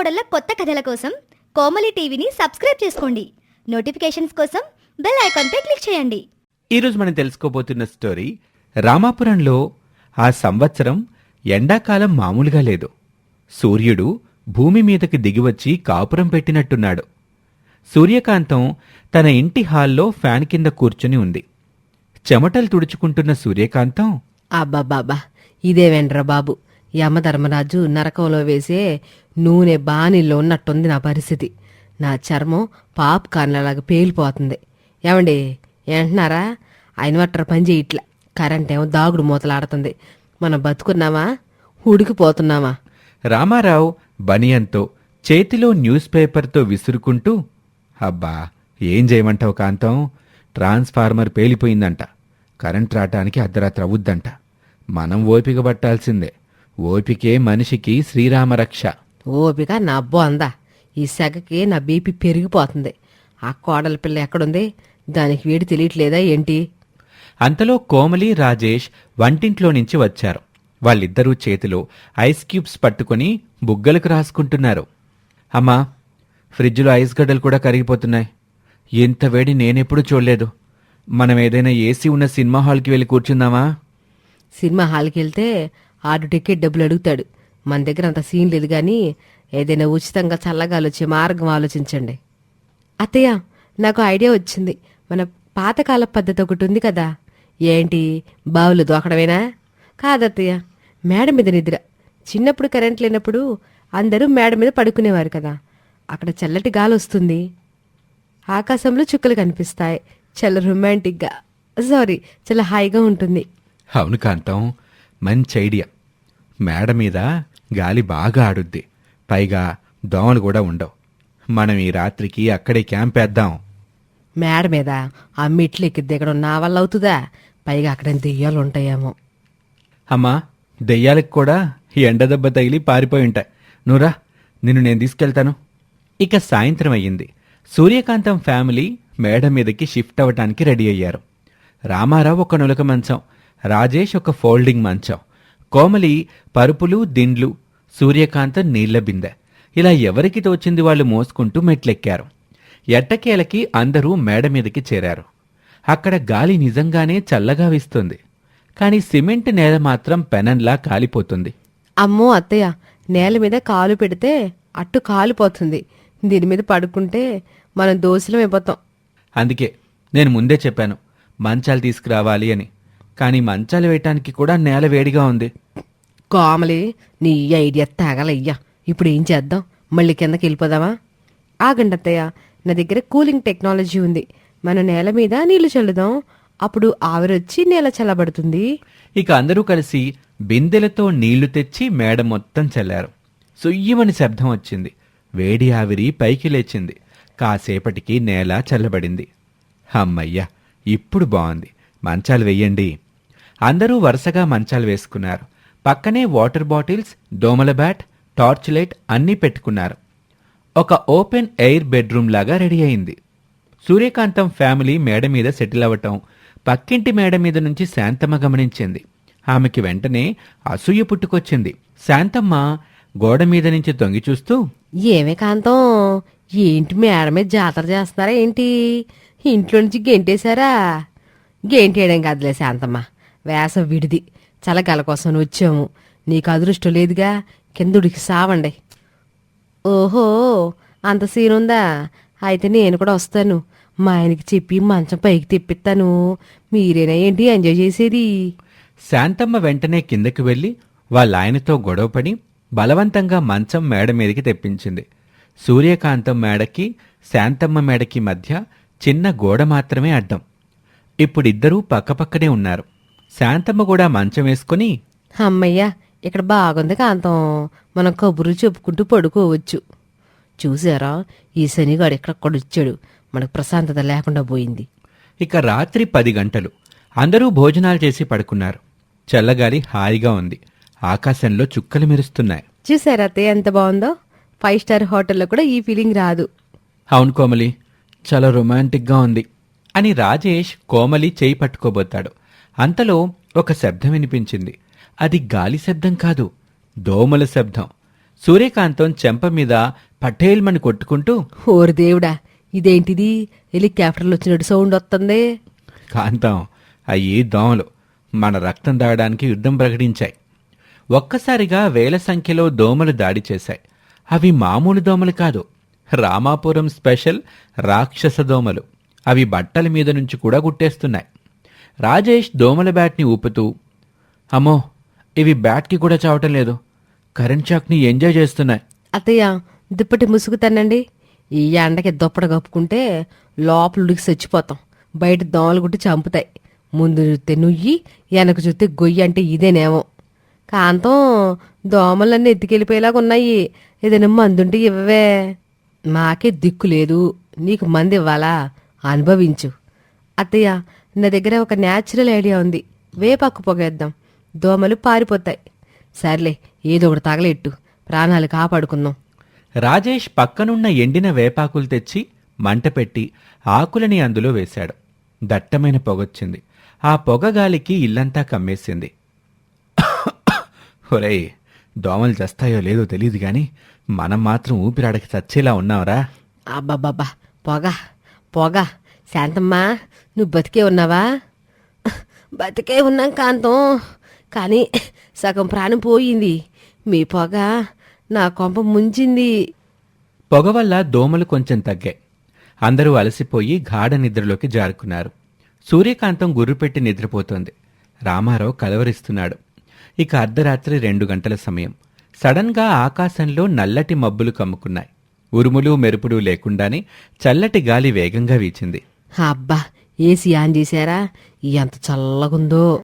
కోడళ్ళ కొత్త కథల కోసం కోమలి టీవీని సబ్స్క్రైబ్ చేసుకోండి. నోటిఫికేషన్స్ కోసం బెల్ ఐకాన్పై క్లిక్ చేయండి. ఈరోజు మనం తెలుసుకోబోతున్న స్టోరీ రామాపురంలో ఆ సంవత్సరం ఎండాకాలం మామూలుగా లేదు. సూర్యుడు భూమి మీదకి దిగివచ్చి కాపురం పెట్టినట్టున్నాడు. సూర్యకాంతం తన ఇంటి హాల్లో ఫ్యాన్ కింద కూర్చుని ఉంది. చెమటలు తుడుచుకుంటున్న సూర్యకాంతం అబ్బాబాబా ఇదేవేండ్రా బాబు? యమధర్మరాజు నరకంలో వేసే నూనె బాణీల్లో ఉన్నట్టుంది నా పరిస్థితి. నా చర్మం పాప్ కార్నలాగా పేలిపోతుంది. ఏమండి ఏంటున్నారా ఆయన పని చేయట్లా. కరెంట్ ఏమో దాగుడు మూతలాడుతుంది. మనం బతుకున్నామా? ఉడికిపోతున్నామా? రామారావు బనియంతో చేతిలో న్యూస్ పేపర్తో విసురుకుంటూ అబ్బా ఏం చేయమంటావు కాంతం? ట్రాన్స్ఫార్మర్ పేలిపోయిందంట. కరెంట్ రావటానికి అర్ధరాత్రి అవుద్దంట. మనం ఓపిక పట్టాల్సిందే. ఓపికే మనిషికి శ్రీరామరక్ష. ఓపిక నా అబ్బో అందా. ఈ సెగకి నా బీపీ పెరిగిపోతుంది. ఆ కోడల పిల్ల ఎక్కడుంది? దానికి వేడి తెలియట్లేదా ఏంటి? అంతలో కోమలి రాజేష్ వంటింట్లో నుంచి వచ్చారు. వాళ్ళిద్దరూ చేతిలో ఐస్ క్యూబ్స్ పట్టుకొని బుగ్గలకు రాసుకుంటున్నారు. అమ్మా ఫ్రిడ్జ్లో ఐస్ గడ్డలు కూడా కరిగిపోతున్నాయి. ఇంత వేడి నేనెప్పుడు చూడలేదు. మనం ఏదైనా ఏసీ ఉన్న సినిమా హాల్కి వెళ్ళి కూర్చుందామా? సినిమా హాల్కి వెళ్తే ఆరు టికెట్ డబ్బులు అడుగుతాడు. మన దగ్గర అంత సీన్ లేదు కానీ ఏదైనా ఉచితంగా చల్లగా వచ్చే మార్గం ఆలోచించండి. అత్తయ్య నాకు ఐడియా వచ్చింది. మన పాతకాల పద్ధతి ఒకటి ఉంది కదా. ఏంటి? బావులు దోకడమేనా? కాదత్తయ్య మేడ మీద నిద్ర. చిన్నప్పుడు కరెంట్ లేనప్పుడు అందరూ మేడ మీద పడుకునేవారు కదా. అక్కడ చల్లటి గాలి వస్తుంది. ఆకాశంలో చుక్కలు కనిపిస్తాయి. చాలా రొమాంటిక్గా సారీ చాలా హాయిగా ఉంటుంది. అవును కాంతం మంచి ఐడియా. మేడ మీద గాలి బాగా ఆడుద్ది. పైగా దోమలు కూడా ఉండవు. మనం ఈ రాత్రికి అక్కడే క్యాంప్ వేద్దాం. మేడ మీద ఆ మెట్లు ఎక్కి దిగడం నా వల్ల అవుతుందా? పైగా అక్కడ దెయ్యాలు ఉంటాయేమో. అమ్మా దెయ్యాలకు కూడా ఈ ఎండ దెబ్బ తగిలి పారిపోయి ఉంటాయి. నువ్వురా నిన్ను నేను తీసుకెళ్తాను. ఇక సాయంత్రం అయ్యింది. సూర్యకాంతం ఫ్యామిలీ మేడ మీదకి షిఫ్ట్ అవ్వటానికి రెడీ అయ్యారు. రామారావు ఒక నులక మంచం రాజేష్ ఒక ఫోల్డింగ్ మంచం. కోమలి పరుపులు దిండ్లు సూర్యకాంతం నీళ్ళ బిందె. ఇలా ఎవరికి తోచింది వాళ్ళు మోసుకుంటూ మెట్లెక్కారు. ఎట్టకేలకి అందరూ మేడ మీదకి చేరారు. అక్కడ గాలి నిజంగానే చల్లగా వీస్తుంది. కానీ సిమెంట్ నేల మాత్రం పెనంలా కాలిపోతుంది. అమ్మో అత్తయ్య నేల మీద కాలు పెడితే అట్టు కాలిపోతుంది. దీని మీద పడుకుంటే మనం దోశలం అయిపోతాం అందుకే నేను ముందే చెప్పాను మంచాలు తీసుకురావాలి అని. కానీ మంచాలు వేయటానికి కూడా నేల వేడిగా ఉంది. కోమలి నీ ఐడియా తగలయ్యా. ఇప్పుడు ఏం చేద్దాం? మళ్ళీ కిందకి వెళ్ళిపోదామా? ఆగండి అత్తయ్య. నా దగ్గర కూలింగ్ టెక్నాలజీ ఉంది. మనం నేల మీద నీళ్ళు చల్లుదాం. అప్పుడు ఆవిరొచ్చి నేల చల్లబడుతుంది. ఇక అందరూ కలిసి బిందెలతో నీళ్ళు తెచ్చి మేడ మొత్తం చల్లారు. సుయ్యమని శబ్దం వచ్చింది. వేడి ఆవిరి పైకి లేచింది. కాసేపటికి నేల చల్లబడింది. అమ్మయ్య ఇప్పుడు బాగుంది. మంచాలు వెయ్యండి అందరూ వరుసగా మంచాలు వేసుకున్నారు. పక్కనే వాటర్ బాటిల్స్ దోమల బ్యాట్ టార్చ్ లైట్ అన్నీ పెట్టుకున్నారు. ఒక ఓపెన్ ఎయిర్ బెడ్రూమ్ లాగా రెడీ అయింది. సూర్యకాంతం ఫ్యామిలీ మేడ మీద సెటిల్ అవ్వటం పక్కింటి మేడ మీద నుంచి శాంతమ్మ గమనించింది. ఆమెకి వెంటనే అసూయ పుట్టుకొచ్చింది. శాంతమ్మ గోడ మీద నుంచి తొంగి చూస్తూ ఏమే కాంతం? ఏంటి మేడ మీద జాతర చేస్తున్నారా ఏంటి? ఇంట్లో నుంచి గెంటేశారా? గెంటేయడం కదలే శాంతమ్మ. వేస విడిది. చలకాల కోసం వచ్చాము నీకు అదృష్టం లేదుగా. కిందుడికి సావండి. ఓహో అంత సీన్ ఉందా అయితే నేను కూడా వస్తాను. మా ఆయనకి చెప్పి మంచం పైకి తెప్పిస్తాను. మీరేనా ఏంటి ఎంజాయ్ చేసేది? శాంతమ్మ వెంటనే కిందకి వెళ్ళి వాళ్ళ ఆయనతో గొడవపడి బలవంతంగా మంచం మేడ మీదకి తెప్పించింది. సూర్యకాంతం మేడకి శాంతమ్మ మేడకి మధ్య చిన్న గోడ మాత్రమే అడ్డం. ఇప్పుడిద్దరూ పక్కపక్కనే ఉన్నారు. శాంతమ్మ కూడా మంచం వేసుకుని అమ్మయ్యా ఇక్కడ బాగుంది కాంతం. మనం కబుర్లు చెప్పుకుంటూ పడుకోవచ్చు. చూసారా? ఈ శనిగాడు ఎక్కడ వచ్చాడు మనకు ప్రశాంతత లేకుండా పోయింది. ఇక రాత్రి పది గంటలు. అందరూ భోజనాలు చేసి పడుకున్నారు. చల్లగాలి హాయిగా ఉంది. ఆకాశంలో చుక్కలు మెరుస్తున్నాయి. చూసారా అత్తయ్య ఎంత బాగుందో? ఫైవ్ స్టార్ హోటల్లో కూడా ఈ ఫీలింగ్ రాదు. అవును కోమలి చాలా రొమాంటిక్గా ఉంది అని రాజేష్ కోమలి చేయి పట్టుకోబోతాడు. అంతలో ఒక శబ్దం వినిపించింది. అది గాలి శబ్దం కాదు దోమల శబ్దం. సూర్యకాంతం చెంప మీద పటేల్మని కొట్టుకుంటూ ఓరి దేవుడా ఇదేంటిది? హెలికాప్టర్లు వచ్చినట్టు సౌండ్ వస్తుంది. కాంతం అయ్యి దోమలు. మన రక్తం దాగడానికి యుద్ధం ప్రకటించాయి. ఒక్కసారిగా వేల సంఖ్యలో దోమలు దాడి చేశాయి. అవి మామూలు దోమలు కాదు రామాపురం స్పెషల్ రాక్షస దోమలు. అవి బట్టల మీద నుంచి కూడా గుట్టేస్తున్నాయి. రాజేష్ దోమల బ్యాట్ని ఊపుతూ అమ్మో ఇవి బ్యాట్కి కూడా చావటం లేదు. కరెంట్ షాక్ని ఎంజాయ్ చేస్తున్నాయి. అత్తయ్య దుప్పటి ముసుగుతానండి ఈ ఎండకి దుప్పటి కప్పుకుంటే లోపల ఉడికి చచ్చిపోతాం. బయట దోమలు గుట్టి చంపుతాయి. ముందు చూస్తే నుయ్యి వెనక చూస్తే గొయ్యి అంటే ఇదేనేమో. కాంతం దోమలన్నీ ఎత్తుకెళ్ళిపోయేలాగా ఉన్నాయి. ఏదైనా మందుంటే ఇవ్వవే. మాకే దిక్కు లేదు. నీకు మంది ఇవ్వాలా? అనుభవించు. అత్తయ్య నా దగ్గర ఒక న్యాచురల్ ఐడియా ఉంది. వేపాకు పొగేద్దాం. దోమలు పారిపోతాయి. సర్లే ఏదో ఒకటి తగలెట్టు. ప్రాణాలు కాపాడుకుందాం. రాజేష్ పక్కనున్న ఎండిన వేపాకులు తెచ్చి మంట పెట్టి ఆకులని అందులో వేశాడు. దట్టమైన పొగొచ్చింది. ఆ పొగ గాలికి ఇల్లంతా కమ్మేసింది. ఒరేయ్ దోమలు చస్తాయో లేదో తెలియదు గాని మనం మాత్రం ఊపిరాడకి చచ్చేలా ఉన్నావురా. అబ్బబ్బబ్బా పొగ పొగ. శాంతమ్మా. నువ్వు బతికే ఉన్నావా? బతికే ఉన్నాం కాంతం. కానీ సగం ప్రాణం పోయింది. మీ పొగ నా కొంప ముంచింది. పొగ వల్ల దోమలు కొంచెం తగ్గాయి. అందరూ అలసిపోయి గాఢ నిద్రలోకి జారుకున్నారు. సూర్యకాంతం గుర్రుపెట్టి నిద్రపోతోంది. రామారావు కలవరిస్తున్నాడు. ఇక అర్ధరాత్రి రెండు గంటల సమయం. సడన్గా ఆకాశంలో నల్లటి మబ్బులు కమ్ముకున్నాయి. ఉరుములు మెరుపులు లేకుండానే చల్లటి గాలి వేగంగా వీచింది. అబ్బా! ఏసీ ఆన్ చేశారా? ఎంత చల్లగుందో.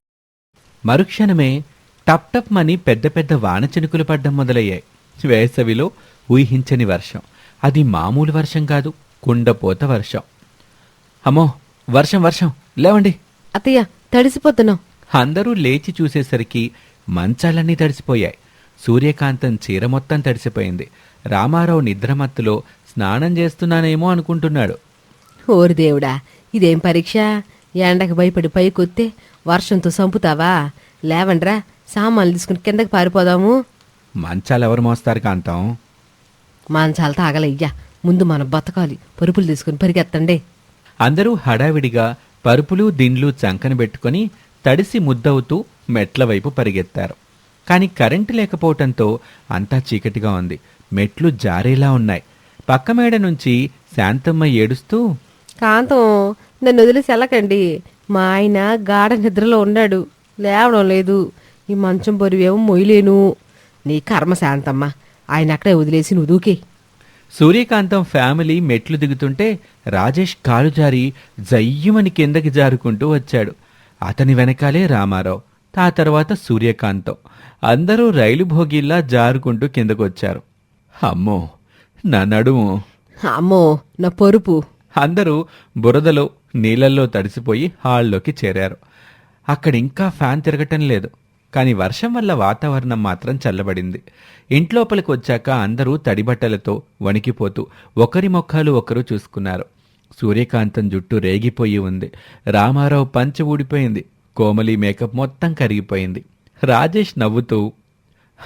మరుక్షణమే టప్ టప్ మని పెద్ద పెద్ద వాన చినుకులు పడ్డం మొదలయ్యాయి. వేసవిలో ఊహించని వర్షం. అది మామూలు వర్షం కాదు కుండపోత వర్షం. అమ్మో వర్షం వర్షం లేవండి. అత్తయ్య తడిసిపోతున్నావు అందరూ లేచి చూసేసరికి మంచాలన్నీ తడిసిపోయాయి. సూర్యకాంతం చీర మొత్తం తడిసిపోయింది. రామారావు నిద్రమత్తులో స్నానం చేస్తున్నానేమో అనుకుంటున్నాడు. ఓరి దేవుడా ఇదేం పరీక్ష? ఎండకు భయపడి పైకొత్తే వర్షంతో సంపుతావా? లేవండ్రా సామాన్లు తీసుకుని కిందకి పారిపోదాము. మంచాలు ఎవరు మోస్తారు కాంతం? మంచాలు తాగలయ్యా. ముందు మనం బతకాలి. పరుపులు తీసుకుని పరిగెత్తండి. అందరూ హడావిడిగా పరుపులు దిండ్లు చంకన పెట్టుకొని తడిసి ముద్దవుతూ మెట్ల వైపు పరిగెత్తారు. కాని కరెంటు లేకపోవటంతో అంతా చీకటిగా ఉంది. మెట్లు జారేలా ఉన్నాయి. పక్క మేడ నుంచి శాంతమ్మ ఏడుస్తూ కాంతం నన్ను వదిలేసి వెళ్ళకండి. మా ఆయన గాఢ నిద్రలో ఉన్నాడు. లేవడం లేదు. ఈ మంచం బరువేమో మొయ్యలేను. నీ కర్మ శాంతమ్మ. ఆయన అక్కడే వదిలేసి నువ్వు దూకే. సూర్యకాంతం ఫ్యామిలీ మెట్లు దిగుతుంటే రాజేష్ కాలు జారి జయ్యమని కిందకి జారుకుంటూ వచ్చాడు. అతని వెనకాలే రామారావు ఆ తర్వాత సూర్యకాంతం. అందరూ రైలు భోగిల్లా జారుకుంటూ కిందకొచ్చారు. అమ్మో నా నడుము. అమ్మో నా పరుపు. అందరూ బురదలో నీళ్ళల్లో తడిసిపోయి హాల్లోకి చేరారు. అక్కడ ఇంకా ఫ్యాన్ తిరగటం లేదు. కానీ వర్షం వల్ల వాతావరణం మాత్రం చల్లబడింది. ఇంట్లోపలికి వచ్చాక అందరూ తడిబట్టలతో వణికిపోతూ ఒకరి మొఖాలు ఒకరు చూసుకున్నారు. సూర్యకాంతం జుట్టు రేగిపోయి ఉంది. రామారావు పంచ ఊడిపోయింది. కోమలి మేకప్ మొత్తం కరిగిపోయింది. రాజేష్ నవ్వుతూ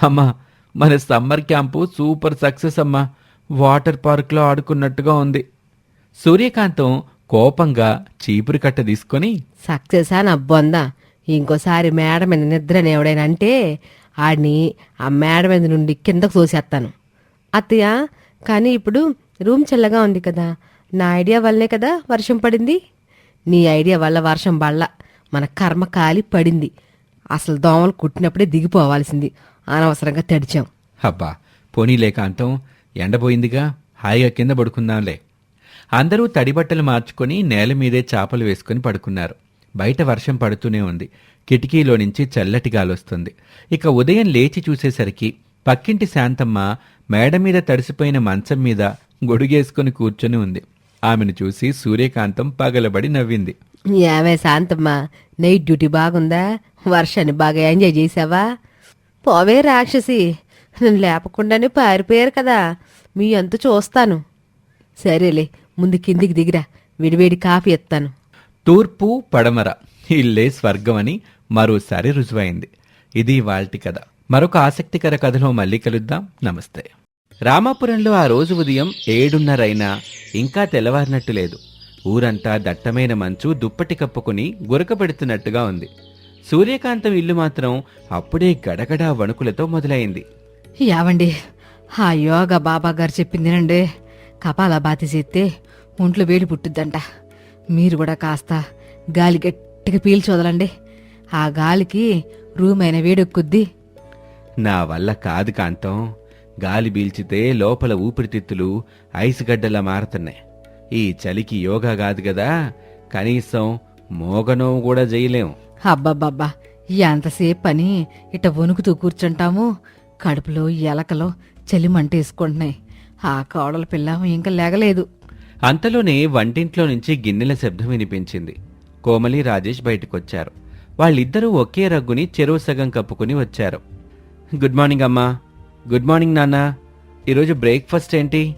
అమ్మా మన సమ్మర్ క్యాంపు సూపర్ సక్సెస్ అమ్మా. వాటర్ పార్క్లో ఆడుకున్నట్టుగా ఉంది. సూర్యకాంతం కోపంగా చీపురు కట్ట తీసుకొని సక్సెసా నా బొందా? ఇంకోసారి మేడ మీద నిద్రని ఎవడైనా అంటే ఆడిని ఆ మేడ మీద నుండి కిందకు తోసేస్తాను అత్తయ్య కానీ ఇప్పుడు రూమ్ చల్లగా ఉంది కదా నా ఐడియా వల్లనే కదా వర్షం పడింది? నీ ఐడియా వల్ల వర్షం బళ్ళ మన కర్మ కాలి పడింది. అసలు దోమలు కుట్టినప్పుడే దిగిపోవాల్సింది. అనవసరంగా తడిచాం. అబ్బా పోనీలే కాంతం ఎండబోయిందిగా హాయిగా కింద పడుకుందాంలే. అందరూ తడిబట్టలు మార్చుకొని నేల మీదే చాపలు వేసుకుని పడుకున్నారు. బయట వర్షం పడుతూనే ఉంది. కిటికీలో నుంచి చల్లటి గాలొస్తుంది. ఇక ఉదయం లేచి చూసేసరికి పక్కింటి శాంతమ్మ మేడ మీద తడిసిపోయిన మంచం మీద గొడుగేసుకుని కూర్చొని ఉంది. ఆమెను చూసి సూర్యకాంతం పగలబడి నవ్వింది. ఏమే శాంతమ్మ నైట్ డ్యూటీ బాగుందా? వర్షాన్ని బాగా ఎంజాయ్ చేసావా పోవే రాక్షసి నేను లేపకుండానే పారిపోయారు కదా. మీ అంతు చూస్తాను. సరేలే ముందు కిందికి దిగిరా. విడివేడి కాఫీ ఎత్తాను. తూర్పు పడమర. ఇల్లే స్వర్గం అని మరోసారి రుజువైంది. ఇది వాల్టి కథ. మరొక ఆసక్తికర కథలో మళ్ళీ కలుద్దాం. నమస్తే. రామాపురంలో ఆ రోజు ఉదయం ఏడున్నరైనా ఇంకా తెల్లవారినట్టు లేదు. ఊరంతా దట్టమైన మంచు దుప్పటి కప్పుకుని గురకబెడుతున్నట్టుగా ఉంది. సూర్యకాంతం ఇల్లు మాత్రం అప్పుడే గడగడా వణుకులతో మొదలైంది. యావండి ఆ యోగా బాబా గారు చెప్పిందినండి కపాల బాతి చేస్తే ఒంట్లో వేడి పుట్టుద్దంట. మీరు కూడా కాస్త గాలి గట్టిగా పీల్చి వదలండి ఆ గాలికి రూమ్ అయిన వేడెక్కుద్ది. నా వల్ల కాదు కాంతం. గాలి పీల్చితే లోపల ఊపిరితిత్తులు ఐస్ గడ్డలా మారుతున్నాయి. ఈ చలికి యోగా కాదు కదా కనీసం మోగనోవు కూడా చేయలేం అబ్బబ్బబ్బా ఎంతసేపు పని ఇట వణుకుతూ కూర్చుంటాము కడుపులో ఎలకలో చలిమంటేసుకుంటున్నాయి. ఆ కోడల పిల్ల ఇంకా లేగలేదు. అంతలోనే వంటింట్లో నుంచి గిన్నెల శబ్దం వినిపించింది. కోమలి రాజేష్ బయటకొచ్చారు. వాళ్ళిద్దరూ ఒకే రగ్గుని చెరువు సగం కప్పుకుని వచ్చారు. గుడ్ మార్నింగ్ అమ్మా. గుడ్ మార్నింగ్ నాన్న. ఈరోజు బ్రేక్ఫాస్ట్ ఏంటి?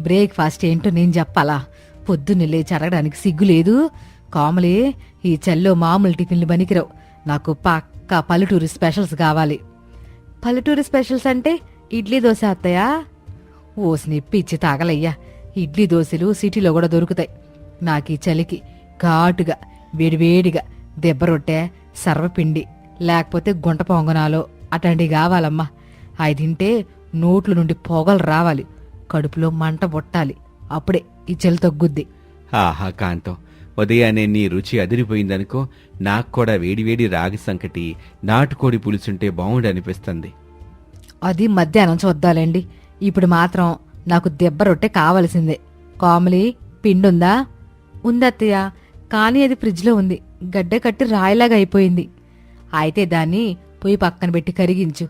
బ్రేక్ఫాస్ట్ ఏంటో నేను చెప్పాలా? పొద్దున్నే లేచి అడగడానికి సిగ్గు లేదు. కామలే ఈ చల్లో మామూలు టిఫిన్లు పనికిరావు. నాకు పక్కా పల్లెటూరు స్పెషల్స్ కావాలి. పల్లెటూరు స్పెషల్స్ అంటే ఇడ్లీ దోశ అత్తయ్యా? ఓసిని పిచ్చి తాగలయ్యా. ఇడ్లీ దోశలు సిటీలో కూడా దొరుకుతాయి. నాకు ఈ చలికి ఘాటుగా వేడివేడిగా దెబ్బ రొట్టె సర్వపిండి లేకపోతే గుంట పొంగనాలో అట్లాంటివి కావాలమ్మా. అవి తింటే నోట్ల నుండి పొగలు రావాలి. కడుపులో మంట బొట్టాలి. అప్పుడే ఈ చలి తగ్గుద్ది. ఆహా కాంతం ఉదయాన్నే నీ రుచి అదిరిపోయిందనుకో నాకు కూడా వేడివేడి రాగి సంకటి నాటుకోడి పులుసుంటే బాగుండు అనిపిస్తుంది అది మధ్యాహ్నం చూద్దాలండి. ఇప్పుడు మాత్రం నాకు దెబ్బ రొట్టె కావలసిందే. కామలి పిండుందా? ఉందత్తయ్య కానీ అది ఫ్రిడ్జ్లో ఉంది. గడ్డ కట్టి రాయిలాగా అయిపోయింది. అయితే దాన్ని పొయ్యి పక్కన పెట్టి కరిగించు.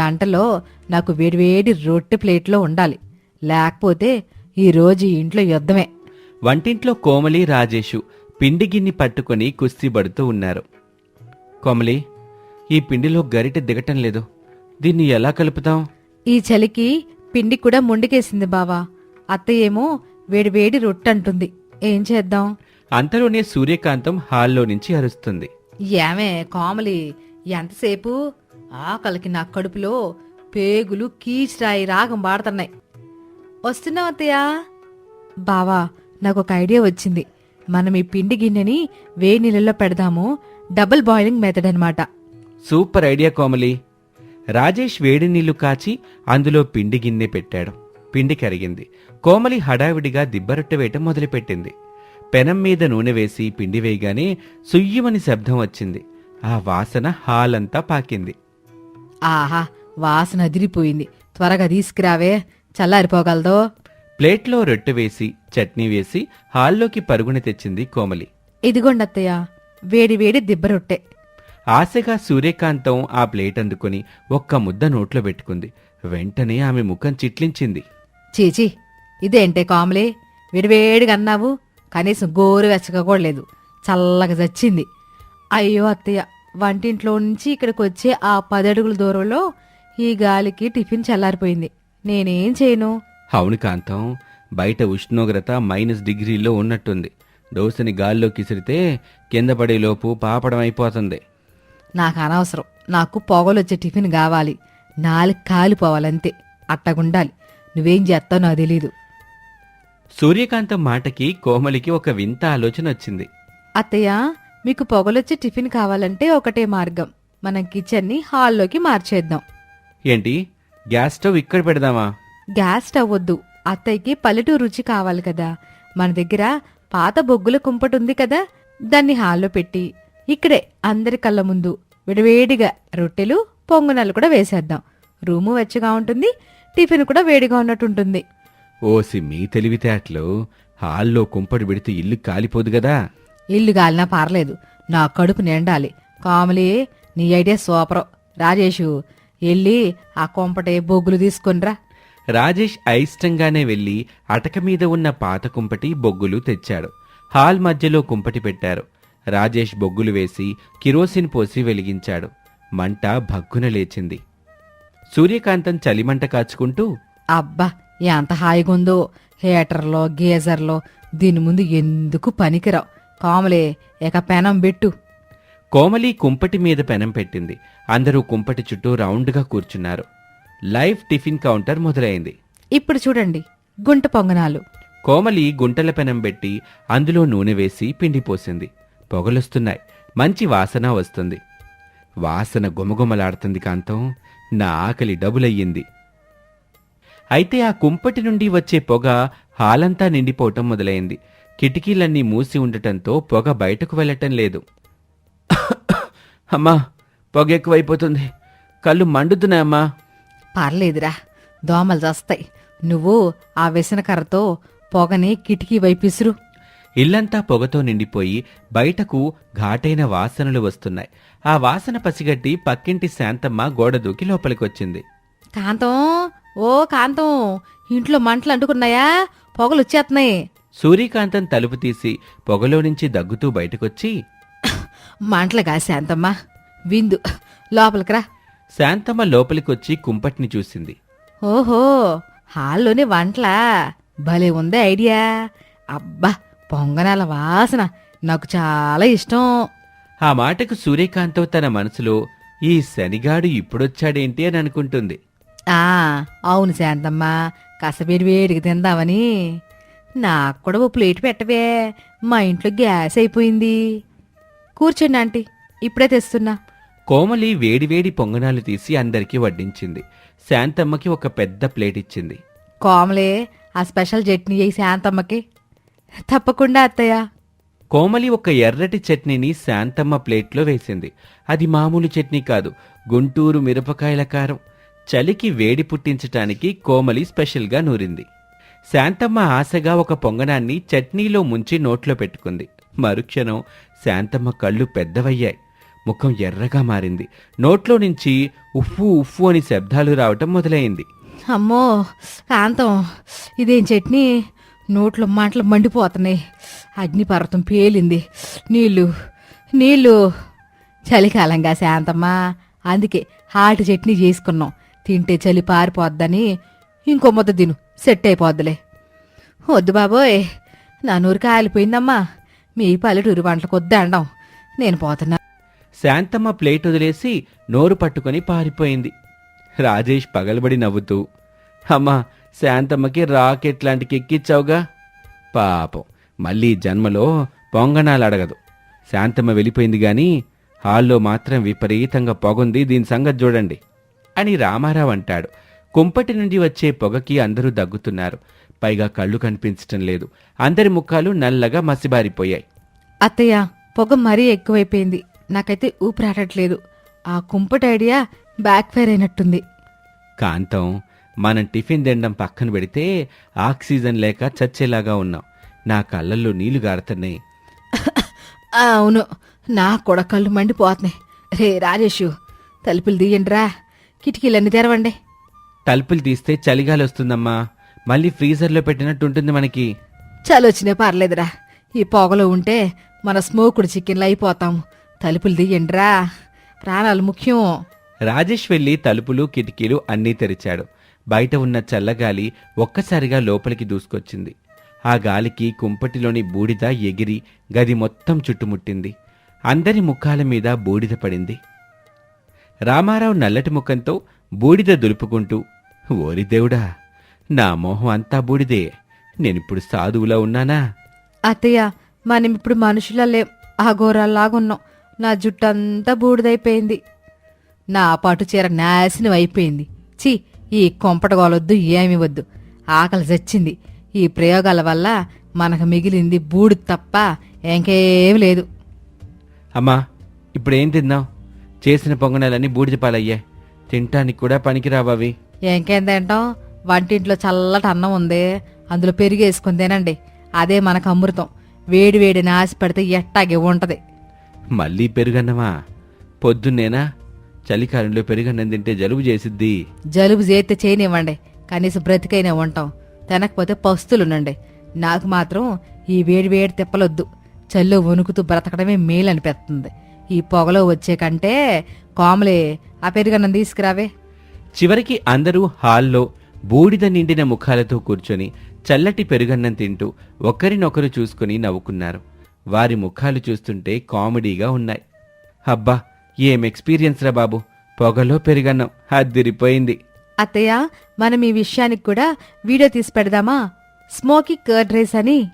గంటలో నాకు వేడివేడి రొట్టె ప్లేట్లో ఉండాలి. లేకపోతే ఈ రోజు ఈ ఇంట్లో యుద్ధమే. వంటింట్లో కోమలి రాజేషు పిండి గిన్నె పట్టుకొని కుస్తీ పడుతూ ఉన్నారు. కోమలి ఈ పిండిలో గరిటె దిగటం లేదు. దీన్ని ఎలా కలుపుతాం? ఈ చలికి పిండి కూడా మొండికేసింది బావా. అత్తయ్యేమో వేడివేడి రొట్టె అంటుంది ఏం చేద్దాం? అంతలోనే సూర్యకాంతం హాల్లో నుంచి అరుస్తుంది. ఏమే కోమలి ఎంతసేపు? ఆకలికి నా కడుపులో పేగులు కీచిరాయి రాగం పాడుతున్నాయి వస్తున్నావు అత్తయ్య? బావా నాకు ఒక ఐడియా వచ్చింది. మనం ఈ పిండి గిన్నెని వేడి నీళ్ళలో పెడదాము. డబుల్ బాయిలింగ్ మెథడ్ అన్నమాట. Super idea Komali. రాజేష్ వేడి నీళ్ళు కాచి అందులో పిండి గిన్నె పెట్టాడు. పిండి కరిగింది. కోమలి హడావిడిగా దిబ్బరొట్టె వేయటం మొదలుపెట్టింది. పెనం మీద నూనె వేసి పిండి వేయగానే సుయ్యమని శబ్దం వచ్చింది. ఆ వాసన హాలంతా పాకింది. ఆహా వాసన అదిరిపోయింది. త్వరగా తీసుకురావే. చల్లారిపోగలదో. ప్లేట్లో రొట్టె వేసి చట్నీ వేసి హాల్లోకి పరుగున తెచ్చింది కోమలి. ఇదిగోండి అత్తయ్య వేడి వేడి దిబ్బ రొట్టె ఆశగా సూర్యకాంతం ఆ ప్లేట్ అందుకుని ఒక్క ముద్ద నోట్లో పెట్టుకుంది. వెంటనే ఆమె ముఖం చిట్లించింది. చీచి ఇదేంటే కామలే? విడివేడిగా అన్నావు. కనీసం గోరు వెచ్చగా కూడా లేదు. చల్లగా చచ్చింది. అయ్యో అత్తయ్య వంటింట్లో నుంచి ఇక్కడికి వచ్చే ఆ పదడుగుల దూరంలో ఈ గాలికి టిఫిన్ చల్లారిపోయింది. నేనేం చేయను? అవును కాంతం బయట ఉష్ణోగ్రత మైనస్ డిగ్రీలో ఉన్నట్టుంది. దోశని గాల్లోకి విసిరితే కింద పడేలోపు పాపడం అయిపోతుంది. నాకు అనవసరం. నాకు పొగలొచ్చే టిఫిన్ కావాలి. నాలుగు కాలిపోవాలంతే అట్టగుండాలి. నువ్వేం చేస్తావు నాకు తెలీదు. సూర్యకాంతం మాటకి కోమలికి ఒక వింత ఆలోచన వచ్చింది. అత్తయ్య మీకు పొగలొచ్చే టిఫిన్ కావాలంటే ఒకటే మార్గం. మనం కిచెన్ని హాల్లోకి మార్చేద్దాం. ఏంటి? గ్యాస్ స్టవ్ ఇక్కడ పెడదామా? గ్యాస్ స్టవ్ వద్దు. అత్తయ్యకి పల్లెటూరు రుచి కావాలి కదా. మన దగ్గర పాత బొగ్గుల కుంపటి ఉంది కదా. దాన్ని హాల్లో పెట్టి ఇక్కడే అందరి కళ్ళ ముందు విడివేడిగా రొట్టెలు పొంగనాలు కూడా వేసేద్దాం. రూము వెచ్చగా ఉంటుంది టిఫిన్ కూడా వేడిగా ఉన్నట్టుంటుంది. ఓసి మీ తెలివితేటలు హాల్లో కుంపడి పెడితే ఇల్లు కాలిపోదు కదా? ఇల్లు గాలినా పారలేదు నా కడుపు నిండాలి. కామలి నీ ఐడియా సూపరు. రాజేషు వెళ్ళి ఆ కొంపటే బొగ్గులు తీసుకొనిరా. రాజేష్ అయిష్టంగానే వెళ్ళి అటక మీద ఉన్న పాత కుంపటి బొగ్గులు తెచ్చాడు. హాల్ మధ్యలో కుంపటి పెట్టారు. రాజేష్ బొగ్గులు వేసి కిరోసిన్ పోసి వెలిగించాడు. మంట భగ్గున లేచింది. సూర్యకాంతం చలిమంట కాచుకుంటూ అబ్బా ఎంత హాయిగుందో. హీటర్లో గీజర్లో దీని ముందు ఎందుకు పనికిరావు? కామలే ఇక పెనం పెట్టు. కోమలి కుంపటి మీద పెనం పెట్టింది. అందరూ కుంపటి చుట్టూ రౌండ్గా కూర్చున్నారు. లైవ్ టిఫిన్ కౌంటర్ మొదలైంది. ఇప్పుడు చూడండి గుంట పొంగనాలు. కోమలి గుంటల పెనం పెట్టి అందులో నూనె వేసి పిండి పోసింది. పొగలొస్తున్నాయి. మంచి వాసన వస్తుంది. వాసన గుమగుమలాడుతుంది కాంతం. నా ఆకలి డబులయ్యింది. అయితే ఆ కుంపటి నుండి వచ్చే పొగ హాలంతా నిండిపోవటం మొదలైంది. కిటికీలన్నీ మూసి ఉండటంతో పొగ బయటకు వెళ్ళటం లేదు. అమ్మా పొగ ఎక్కువైపోతుంది. కళ్ళు మండుతున్నాయమ్మా పర్లేదురా దోమలు చస్తాయి. నువ్వు ఆ వ్యసనకర్రతో కర్రతో పొగని కిటికీ వైపిసురు ఇల్లంతా పొగతో నిండిపోయి బయటకు ఘాటైన వాసనలు వస్తున్నాయి. ఆ వాసన పసిగట్టి పక్కింటి శాంతమ్మ గోడ దూకి లోపలికొచ్చింది. కాంతం ఓ కాంతం ఇంట్లో మంటలు అంటుకున్నాయా? పొగలు వచ్చేస్తున్నాయి సూర్యకాంతం తలుపు తీసి పొగలో నుంచి దగ్గుతూ బయటకొచ్చి మంటలు కాశాంతమ్మా విందు లోపలికి రా. శాంతమ్మ లోపలికొచ్చి కుంపటిని చూసింది. ఓహో హాల్లోనే వంటలా. భలే ఉంది ఐడియా. అబ్బా పొంగనాల వాసన నాకు చాలా ఇష్టం. ఆ మాటకు సూర్యకాంతం తన మనసులో ఈ శనిగాడు ఇప్పుడొచ్చాడేంటి అని అనుకుంటుంది. ఆ అవును శాంతమ్మ కసవేడి వేడికి తిందామని. నాకు కూడా ఓ ప్లేట్ పెట్టవే మా ఇంట్లో గ్యాస్ అయిపోయింది. కూర్చోండి ఆంటీ ఇప్పుడే తెస్తున్నా. కోమలి వేడివేడి పొంగనాలు తీసి అందరికీ వడ్డించింది. శాంతమ్మకి ఒక పెద్ద ప్లేట్ ఇచ్చింది. కోమలే ఆ స్పెషల్ చట్నీ శాంతమ్మకి. తప్పకుండా అత్తయ్య. కోమలి ఒక ఎర్రటి చట్నీని శాంతమ్మ ప్లేట్లో వేసింది. అది మామూలు చట్నీ కాదు గుంటూరు మిరపకాయల కారం. చలికి వేడి పుట్టించటానికి కోమలి స్పెషల్గా నూరింది. శాంతమ్మ ఆశగా ఒక పొంగనాన్ని చట్నీలో ముంచి నోట్లో పెట్టుకుంది. మరుక్షణం శాంతమ్మ కళ్ళు పెద్దవయ్యాయి. ముఖం ఎర్రగా మారింది. నోట్లో నుంచి ఉఫ్ఫు ఉఫ్ఫు అని శబ్దాలు రావటం మొదలైంది. అమ్మో కాంతం. ఇదేం చట్నీ? నోట్లో మంటలు మండిపోతున్నాయి. అగ్నిపర్వతం పేలింది. నీళ్ళు నీళ్ళు. చలికాలంగా శాంతమ్మా. అందుకే హాట్ చట్నీ చేసుకున్నాం. తింటే చలి పారిపోద్దని ఇంకో ముద్ద తిను. సెట్ అయిపోద్దులే. వద్దు బాబోయ్. నా నూరు కాలిపోయిందమ్మా మీ పల్లెటూరు వంటలకు వద్దండం నేను పోతున్నా. శాంతమ్మ ప్లేట్ వదిలేసి నోరు పట్టుకొని పారిపోయింది. రాజేష్ పగలబడి నవ్వుతూ అమ్మా శాంతమ్మకి రాకెట్ లాంటి కెక్కిచ్చావుగా? పాపం. మళ్ళీ జన్మలో పొంగనాలు అడగదు శాంతమ్మ వెళ్ళిపోయింది గాని హాల్లో మాత్రం విపరీతంగా పొగుంది దీని సంగతి చూడండి అని రామారావు అంటాడు. కుంపటి నుండి వచ్చే పొగకి అందరూ దగ్గుతున్నారు. పైగా కళ్ళు కనిపించటం లేదు. అందరి ముఖాలు నల్లగా మసిబారిపోయాయి. అత్తయ్య పొగ మరీ ఎక్కువైపోయింది. నాకైతే ఊపిరాడట్లేదు. ఆ కుంపటి ఐడియా బ్యాక్ ఫైర్ అయినట్టుంది. కాంతం మనం టిఫిన్ తినడం పక్కన పెడితే ఆక్సిజన్ లేక చచ్చేలాగా ఉన్నాం. నా కళ్ళల్లో నీళ్ళు గారుతున్నాయి. అవును నాకు కూడా కళ్ళు మండిపోతున్నాయి. రే రాజేషు తలుపులు తీయండిరా. కిటికీలన్నీ తెరవండి. తలుపులు తీస్తే చలిగాలి వస్తుందమ్మా. మళ్ళీ ఫ్రీజర్లో పెట్టినట్టు ఉంటుంది మనకి. చలొచ్చినే పర్లేదురా. ఈ పొగలో ఉంటే మన స్మోకుడు చికెన్లు అయిపోతాం. తలుపులు తీయండిరా. ప్రాణాలు ముఖ్యం. రాజేష్ వెళ్ళి తలుపులు కిటికీలు అన్నీ తెరిచాడు. బయట ఉన్న చల్లగాలి ఒక్కసారిగా లోపలికి దూసుకొచ్చింది. ఆ గాలికి కుంపటిలోని బూడిద ఎగిరి గది మొత్తం చుట్టుముట్టింది. అందరి ముఖాల మీద బూడిద పడింది. రామారావు నల్లటి ముఖంతో బూడిద దులుపుకుంటూ ఓరి దేవుడా నా మోహం అంతా బూడిదే. నేనిప్పుడు సాధువులా ఉన్నానా? అత్తయ్య మనం ఇప్పుడు మనుషుల లేం. అఘోరాల్లాగున్నాం నా జుట్టంతా బూడిదైపోయింది. నా పాటు చీర నాశనం అయిపోయింది ఛీ ఈ కొంపటగోలొద్దు ఏమి వద్దు. ఆకలి చచ్చింది. ఈ ప్రయోగాల వల్ల మనకు మిగిలింది బూడి తప్ప ఇంకేం లేదు. అమ్మా ఇప్పుడేం తిందాం చేసిన పొంగనాలన్నీ బూడిద పాలయ్యాయి తినటానికి కూడా పనికిరావవి ఇంకేం తింటాం వంటింట్లో చల్లటి అన్నం ఉంది. అందులో పెరుగు వేసుకొని తినండి. అదే మనకు అమృతం. వేడి వేడి నాసి పెడితే ఎట్టాగే ఉంటది. మళ్ళీ పెరుగన్నమా? పొద్దున్నేనా? చలికాలంలో పెరుగన్నం తింటే జలుబు చేసిద్ది. జలుబు చేస్తే చేయనివ్వండి. కనీసం బ్రతికైనా ఉంటాం. తినకపోతే పస్తులునండి. నాకు మాత్రం ఈ వేడి వేడి తిప్పలొద్దు. చల్లో వణుకుతూ బ్రతకడమే మేలు అనిపిస్తుంది. ఈ పొగలో వచ్చే కంటే కోమలే ఆ పెరుగన్నం తీసుకురావే. చివరికి అందరూ హాల్లో బూడిద నిండిన ముఖాలతో కూర్చొని చల్లటి పెరుగన్నం తింటూ ఒకరినొకరు చూసుకుని నవ్వుకున్నారు. వారి ముఖాలు చూస్తుంటే కామెడీగా ఉన్నాయి. అబ్బా! ఏం ఎక్స్పీరియన్స్ రా బాబు? పొగలో పెరిగన్నాం. అద్దిరిపోయింది అత్తయ్య మనం ఈ విషయానికి కూడా వీడియో తీసి పెడదామా? స్మోకీ కర్డ్ రైస్ అని.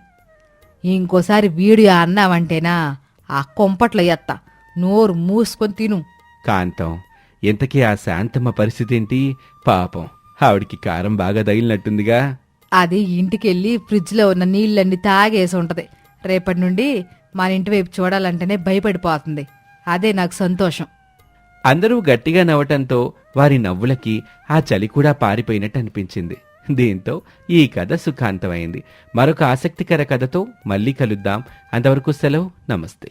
ఇంకోసారి వీడియో అన్నావంటేనా ఆ కొంపట్లో ఎత్త. నోరు మూసుకొని తిను. కాంతం ఇంతకీ ఆ శాంతమ్మ పరిస్థితి ఏంటి పాపం ఆవిడికి కారం బాగా తగిలినట్టుందిగా. అది ఇంటికెళ్ళి ఫ్రిడ్జ్లో ఉన్న నీళ్ళన్నీ తాగేసి ఉంటది. రేపటి నుండి మన ఇంటి వైపు చూడాలంటేనే భయపడిపోతుంది. అదే నాకు సంతోషం. అందరూ గట్టిగా నవ్వటంతో వారి నవ్వులకి ఆ చలి కూడా పారిపోయినట్టు అనిపించింది. దీంతో ఈ కథ సుఖాంతమైంది. మరొక ఆసక్తికర కథతో మళ్ళీ కలుద్దాం. అంతవరకు సెలవు. నమస్తే.